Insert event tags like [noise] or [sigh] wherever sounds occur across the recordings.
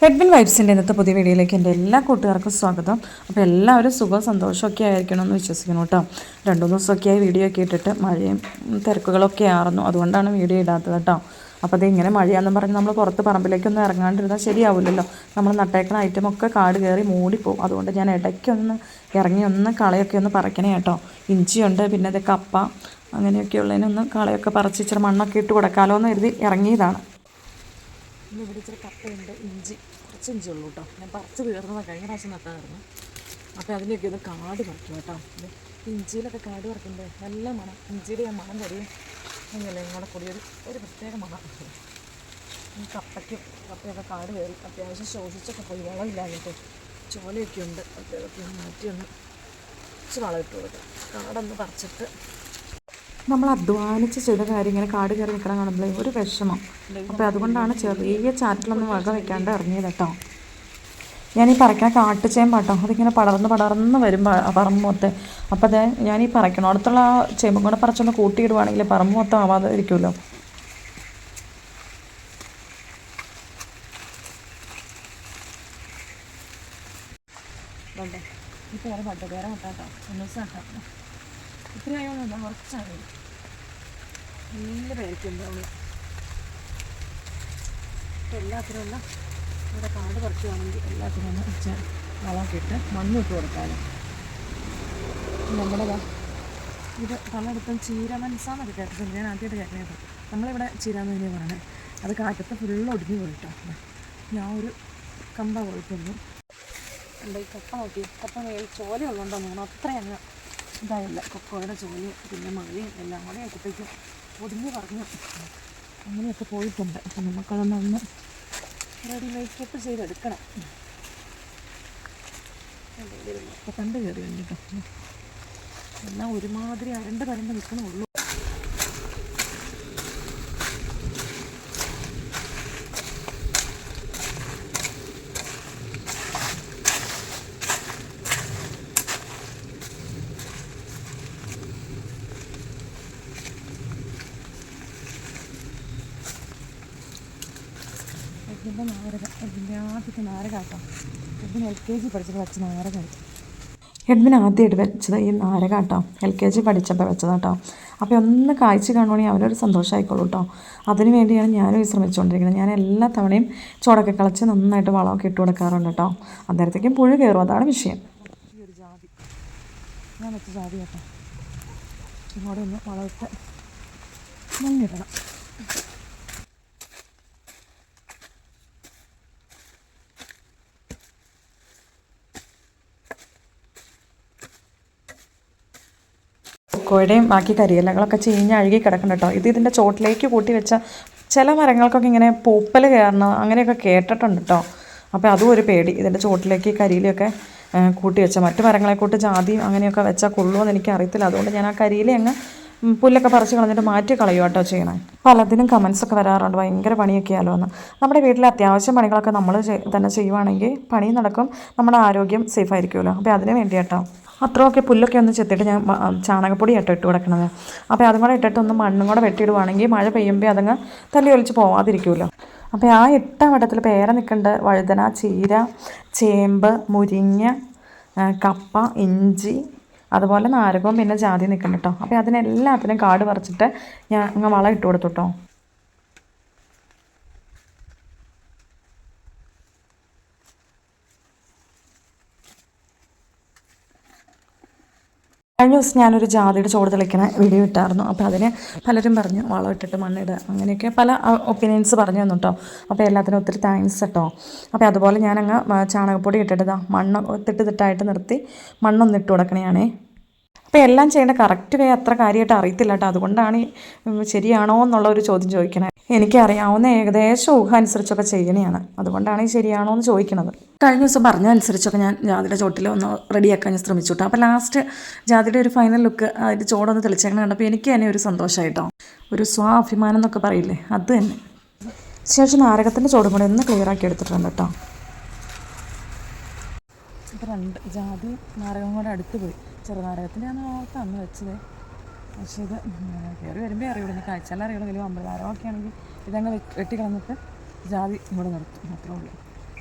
ഹെഡ്ബിൻ വൈബ്സിന്റെ ഇന്നത്തെ പുതിയ വീഡിയോയിലേക്ക് എന്റെ എല്ലാ കൂട്ടുകാർക്കും സ്വാഗതം. അപ്പോൾ എല്ലാവരും സുഖവും സന്തോഷമൊക്കെ ആയിരിക്കണം എന്ന് വിശ്വസിക്കുന്നു കേട്ടോ. രണ്ടു മൂന്ന് ദിവസമൊക്കെ ആയി വീഡിയോ ഒക്കെ ഇട്ടിട്ട് മഴയും തിരക്കുകളൊക്കെ ആയിരുന്നു അതുകൊണ്ടാണ് വീഡിയോ ഇടാത്തത് കേട്ടോ. അപ്പോൾ അത് ഇങ്ങനെ മഴയാണെന്ന് പറഞ്ഞ് നമ്മൾ പുറത്ത് പറമ്പിലേക്കൊന്നും ഇറങ്ങാണ്ടിരുന്നാൽ ശരിയാവില്ലല്ലോ നമ്മൾ നട്ടേക്കണ ഐറ്റമൊക്കെ കാട് കയറി മൂടിപ്പോവും. അതുകൊണ്ട് ഞാൻ ഇടയ്ക്കൊന്ന് ഇറങ്ങി ഒന്ന് കളയൊക്കെ ഒന്ന് പറിക്കണേ കേട്ടോ. ഇഞ്ചിയുണ്ട് പിന്നെ അത് കപ്പ അങ്ങനെയൊക്കെ ഉള്ളതിനൊന്ന് കളയൊക്കെ പറിച്ച് ഇച്ചിരി മണ്ണൊക്കെ ഇട്ട് കൊടുക്കാമല്ലോ എന്ന് കരുതി ഇറങ്ങിയതാണ്. ഇനി ഇവിടെ ഇച്ചിരി കപ്പയുണ്ട് ഇഞ്ചി. കുറച്ച് ഇഞ്ചി ഉള്ളൂ കേട്ടോ ഞാൻ പറിച്ച് തീർന്നതാണ് കഴിഞ്ഞ പ്രാവശ്യം നട്ടായിരുന്നു അപ്പോൾ അതിന്റെയൊക്കെ ഇത് കാട് പറിക്കും കേട്ടോ. ഇഞ്ചിയിലൊക്കെ കാട് പറിക്കുമ്പോൾ നല്ല മണം. ഇഞ്ചിയുടെ ആ മണം കരിയും അങ്ങനെ കൂടെ കൂടി ഒരു ഒരു പ്രത്യേക മണം. ഈ കപ്പയ്ക്കും കപ്പയൊക്കെ കാട് കയറി അത്യാവശ്യം ശോഷിച്ചൊക്കെ പോയി. വളമില്ലാഞ്ഞിട്ട് ചോലയൊക്കെ ഉണ്ട്. അപ്പോൾ മാറ്റിയൊന്ന് കുറച്ച് വളം ഇട്ട് കൊടുക്കാം. കാടൊന്ന് പറിച്ചിട്ട് നമ്മൾ അധ്വാനിച്ച് ചെയ്ത കാര്യം ഇങ്ങനെ കാട് കയറി നിൽക്കണം കാണുമ്പോഴേ ഒരു വിഷമം. അപ്പോൾ അതുകൊണ്ടാണ് ചെറിയ ചാറ്റിലൊന്നും വക വയ്ക്കാണ്ട് ഇറങ്ങിയത് കേട്ടോ. ഞാൻ ഈ പറയ്ക്കണ കാട്ടുചേമ്പാട്ടോ അതിങ്ങനെ പടർന്ന് പടർന്ന് വരും പറമ്പ് മൊത്തം. അപ്പോൾ അത് ഞാൻ ഈ പറയ്ക്കണോടത്തുള്ള ആ ചേമ്പും കൂടെ പറിച്ചൊന്ന് കൂട്ടിയിടുവാണെങ്കിൽ പറമ്പ് മൊത്തം ആവാതെ ഇരിക്കുമല്ലോ ഈ പേര് പട്ട പേരെ ഒന്നും ഒന്ന് ദിവസം എന്താ കുറച്ചാണ് നല്ല പേരക്കുണ്ടാവും അപ്പോൾ എല്ലാത്തിനും എല്ലാം ഇവിടെ കാട് പറിക്കുവാണെങ്കിൽ എല്ലാത്തിനും ഒന്ന് വെച്ച് വളമൊക്കെ മണ്ണ് ഇട്ട് കൊടുക്കാമല്ലോ നമ്മുടെ ഇത് പലയിടത്തും ചീര മനസ്സാന്നൊക്കെ കേട്ടിട്ടുണ്ട്. ഞാൻ ആദ്യമായിട്ട് കേട്ടത്. നമ്മളിവിടെ തന്നെയാണ് പറയണേ. അത് കാറ്റത്ത് ഫുള്ള് ഒടിഞ്ഞു പോയിട്ടോ. ഞാൻ ഒരു കമ്പ എന്താ ഈ കപ്പ നോക്കി? കപ്പ മേൽ ചോല ഉള്ളതുകൊണ്ടോ തോന്നുന്നു. അങ്ങ് ഇതായില്ല കൊക്കോയുടെ ജോലി പിന്നെ മഴയും എല്ലാം കൂടെ ആയപ്പോഴത്തേക്കും ഒടിഞ്ഞു പറഞ്ഞു. അങ്ങനെയൊക്കെ പോയിട്ടുണ്ട്. അപ്പം നമുക്കതൊന്നൊന്ന് റെഡി മേക്കപ്പ് ചെയ്തെടുക്കണം. ഇപ്പം കണ്ടു കയറി കേട്ടോ എല്ലാം ഒരുമാതിരി അരണ്ട് പരണ്ട് നിൽക്കണുള്ളൂ ഇതിന്റെ നാരക. ഇതിന്റെ ആദ്യത്തെ നാരക കേട്ടോ ഇതിന് എൽ കെ ജി പഠിച്ചപ്പോൾ വെച്ച നാരക ഹെഡ്മിൻ ആദ്യമായിട്ട് വെച്ചത് ഈ നാരക കേട്ടോ എൽ കെ ജി പഠിച്ചപ്പോൾ വെച്ചത് കേട്ടോ അപ്പോൾ ഒന്ന് കാഴ്ച കാണുവാണെങ്കിൽ അവരൊരു സന്തോഷമായിക്കോളൂ കേട്ടോ അതിന് വേണ്ടിയാണ് ഞാനും വിശ്രമിച്ചുകൊണ്ടിരിക്കുന്നത്. ഞാൻ എല്ലാ തവണയും ചോടൊക്കെ കളച്ച് നന്നായിട്ട് വളമൊക്കെ ഇട്ട് കൊടുക്കാറുണ്ട് കേട്ടോ. അന്നേരത്തേക്കും പുഴു കയറും. അതാണ് വിഷയം. ഈ ഒരു ജാതി. ഞാൻ വെച്ച ജാതി കേട്ടോ ഇങ്ങോട്ടൊന്ന് വളമൊക്കെ മണ്ണിടണം കൊക്കോയുടെയും ബാക്കി കരിയിലകളൊക്കെ ചീഞ്ഞ് അഴുകി കിടക്കണം കേട്ടോ. ഇത് ഇതിന്റെ ചോട്ടിലേക്ക് കൂട്ടി വെച്ച ചില മരങ്ങൾക്കൊക്കെ ഇങ്ങനെ പൂപ്പൽ കയറണം അങ്ങനെയൊക്കെ കേട്ടിട്ടുണ്ട് കേട്ടോ. അപ്പോൾ അതും ഒരു പേടി. ഇതിന്റെ ചോട്ടിലേക്ക് കരിയിലൊക്കെ കൂട്ടി വെച്ച മറ്റു മരങ്ങളെ കൂട്ടി ജാതിയും അങ്ങനെയൊക്കെ വെച്ചാൽ കൊള്ളുമെന്ന് എനിക്ക് അറിയത്തില്ല അതുകൊണ്ട് ഞാൻ ആ കരിയിലെ അങ്ങ് പുല്ലൊക്കെ പറിച്ച് കളഞ്ഞിട്ട് മാറ്റി കളയും കേട്ടോ ചെയ്യണേ. പലതിനും കമൻസൊക്കെ വരാറുണ്ട്. ഭയങ്കര പണിയൊക്കെയാലോ എന്ന്. നമ്മുടെ വീട്ടിലെ അത്യാവശ്യം പണികളൊക്കെ നമ്മൾ തന്നെ ചെയ്യുവാണെങ്കിൽ പണി നടക്കും. നമ്മുടെ ആരോഗ്യം സേഫ് ആയിരിക്കുമല്ലോ. അപ്പോൾ അതിന് വേണ്ടി കേട്ടോ അത്രയൊക്കെ പുല്ലൊക്കെ ഒന്ന് ചെത്തിയിട്ട് ഞാൻ ചാണകപ്പൊടി കേട്ടോ ഇട്ട് കൊടുക്കണത്. അപ്പോൾ അതും കൂടെ ഇട്ടിട്ട് ഒന്ന് മണ്ണും കൂടെ വെട്ടിയിടുവാണെങ്കിൽ മഴ പെയ്യുമ്പോൾ അതങ്ങ് തല്ലി ഒലിച്ച് പോവാതിരിക്കുമല്ലോ അപ്പോൾ ആ ഇട്ട വട്ടത്തിൽ പേര നിൽക്കേണ്ട വഴുതന ചീര ചേമ്പ് മുരിങ്ങ കപ്പ ഇഞ്ചി അതുപോലെ നാരകവും പിന്നെ ജാതി നിൽക്കണം കേട്ടോ അപ്പോൾ അതിനെല്ലാത്തിനും കാട് പറിച്ചിട്ട് ഞാൻ അങ്ങ് വളം ഇട്ട് കൊടുത്തു കേട്ടോ കഴിഞ്ഞ ദിവസം ഞാനൊരു ജാതിയുടെ ചോട് തെളിക്കണ വീഡിയോ ഇട്ടായിരുന്നു. അപ്പോൾ അതിന് പലരും പറഞ്ഞു വളം ഇട്ടിട്ട് മണ്ണിടുക അങ്ങനെയൊക്കെ പല ഒപ്പീനിയൻസ് പറഞ്ഞു തന്നു കേട്ടോ അപ്പോൾ എല്ലാത്തിനും ഒത്തിരി താങ്ക്സ് കേട്ടോ അപ്പോൾ അതുപോലെ ഞാനങ്ങ് ചാണകപ്പൊടി ഇട്ടിട്ടതാ മണ്ണ് തിട്ട് തിട്ടായിട്ട് നിർത്തി മണ്ണൊന്ന് ഇട്ട് കൊടുക്കണേ അപ്പോൾ എല്ലാം ചെയ്യേണ്ട കറക്റ്റ് വേ അത്ര കാര്യമായിട്ട് അറിയത്തില്ല കേട്ടോ അതുകൊണ്ടാണ് ശരിയാണോ എന്നുള്ള ഒരു ചോദ്യം ചോദിക്കണേ. എനിക്കറിയാവുന്ന ഏകദേശം ഊഹ അനുസരിച്ചൊക്കെ ചെയ്യണയാണ് അതുകൊണ്ടാണ് ഈ ശരിയാണോ എന്ന് ചോദിക്കുന്നത്. കഴിഞ്ഞ ദിവസം പറഞ്ഞ അനുസരിച്ചൊക്കെ ഞാൻ ജാതിയുടെ ചോട്ടിൽ ഒന്ന് റെഡിയാക്കാൻ ഞാൻ ശ്രമിച്ചു കേട്ടോ അപ്പോൾ ലാസ്റ്റ് ജാതിയുടെ ഒരു ഫൈനൽ ലുക്ക് അതിന്റെ ചോടൊന്ന് തെളിച്ചേക്കണ കണ്ടപ്പോൾ എനിക്ക് തന്നെ ഒരു സന്തോഷമായിട്ടോ ഒരു സ്വാഭിമാനം എന്നൊക്കെ പറയില്ലേ അത് തന്നെ. ശേഷം നാരകത്തിന്റെ ചോടും കൂടെ ഒന്ന് ക്ലിയർ ആക്കി എടുത്തിട്ടുണ്ട് കേട്ടോ. ഇപ്പോൾ രണ്ട് ജാതി നാരകം കൂടെ അടുത്ത് പോയി. ചെറുനാരകത്തിന്റെ ആണ് ഓർത്ത് അന്ന് വെച്ചത്. പക്ഷേ ഇത് കയറി വരുമ്പോൾ അറിയുള്ളൂ. ഇനി കാഴ്ചയെല്ലാം അറിയുള്ളൂ. വലിയ അമ്പലനാരകമൊക്കെ ആണെങ്കിൽ ഇതങ്ങ് വെട്ടി കളഞ്ഞിട്ട് ജാതി ഇവിടെ നിർത്തും. അത്രേ ഉള്ളൂ.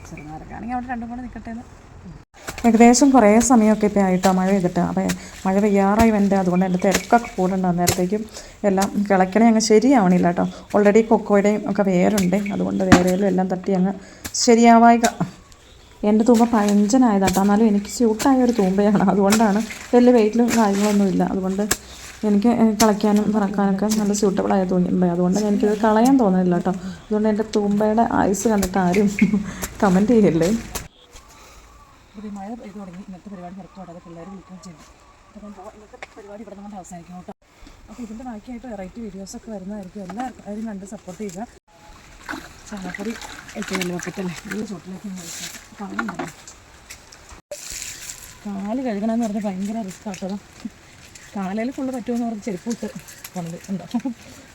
ചെറുനാരൊക്കെ ആണെങ്കിൽ അവിടെ രണ്ടും കൂടെ നിൽക്കട്ടെ എന്ന്. ഏകദേശം കുറേ സമയമൊക്കെ ഇപ്പോൾ ആയിട്ടോ? മഴ ചെയ്തിട്ട് അപ്പോൾ മഴ പെയ്യാറായി വേണ്ട അതുകൊണ്ട് എന്റെ തിരക്കൊക്കെ കൂടുണ്ട് അന്നേരത്തേക്കും എല്ലാം കിളയ്ക്കണേ അങ്ങ് ശരിയാവണില്ല കേട്ടോ. ഓൾറെഡി കൊക്കോയുടെയും ഒക്കെ വേരുണ്ട്. അതുകൊണ്ട് വേരയിലും എല്ലാം തട്ടി അങ്ങ് ശരിയാവായിക. എന്റെ തൂമ്പ പഴഞ്ചനായതാട്ടോ. എന്നാലും എനിക്ക് സ്യൂട്ടായ ഒരു തൂമ്പയാണ്. അതുകൊണ്ടാണ് വലിയ വെയിറ്റിലും കാര്യങ്ങളൊന്നുമില്ല. അതുകൊണ്ട് എനിക്ക് കളയ്ക്കാനും പറക്കാനൊക്കെ നല്ല സ്യൂട്ടബിൾ ആയത് അതുകൊണ്ട് എനിക്കിത് കളയാൻ തോന്നുന്നില്ല കേട്ടോ അതുകൊണ്ട് എന്റെ തൂമ്പയുടെ ആയുസ് കണ്ടിട്ട് ആരും [laughs] കമന്റ് ചെയ്യല്ലേ. ഇന്നത്തെ പരിപാടി ഇന്നത്തെ പരിപാടി അപ്പോൾ ഇതിന്റെ ബാക്കിയായിട്ട് വെറൈറ്റി വീഡിയോസൊക്കെ വരുന്നതായിരിക്കും. അതിനും കണ്ട് സപ്പോർട്ട് ചെയ്യുക. ചാണകപ്പൊടി ഏറ്റവും വെക്കട്ടല്ലേ ഈ ചുട്ടിലേക്ക് കാലുണ്ടല്ലോ കാൽ കഴുകണമെന്ന് പറഞ്ഞാൽ ഭയങ്കര റിസ്ക് ആട്ടതാ കാലയിൽ ഫുള്ള് പറ്റുമെന്ന് പറഞ്ഞ് ചെരുപ്പൂട്ട് കൊണ്ട് ഉണ്ടോ?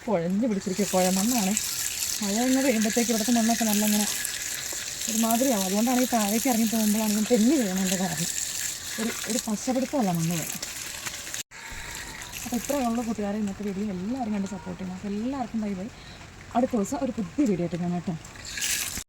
കുഴഞ്ഞ് പിടിച്ചിരിക്കുക. കുഴമണ്ണാണ് മഴ ഇങ്ങനെ പെയ്യുമ്പോഴത്തേക്ക് ഇവിടുത്തെ മണ്ണൊക്കെ നല്ല ഇങ്ങനെ ഒരുമാതിരിയാവും. അതുകൊണ്ടാണ് ഈ താഴേക്ക് ഇറങ്ങി പോകുമ്പോഴാണെങ്കിലും തെന്നി വീണതിന്റെ കാരണം. ഒരു ഒരു പശപിടുത്തമല്ല മണ്ണ് വേണം അപ്പോൾ ഇത്രയുള്ള കൂട്ടുകാരെ. ഇന്നത്തെ വീഡിയോ എല്ലാവരും കണ്ട് സപ്പോർട്ട് ചെയ്യണം അപ്പോൾ എല്ലാവർക്കും ബൈ ബൈ അടുത്ത ദിവസം ഒരു പുതിയ വീഡിയോ ആയിട്ട് കേട്ടോ.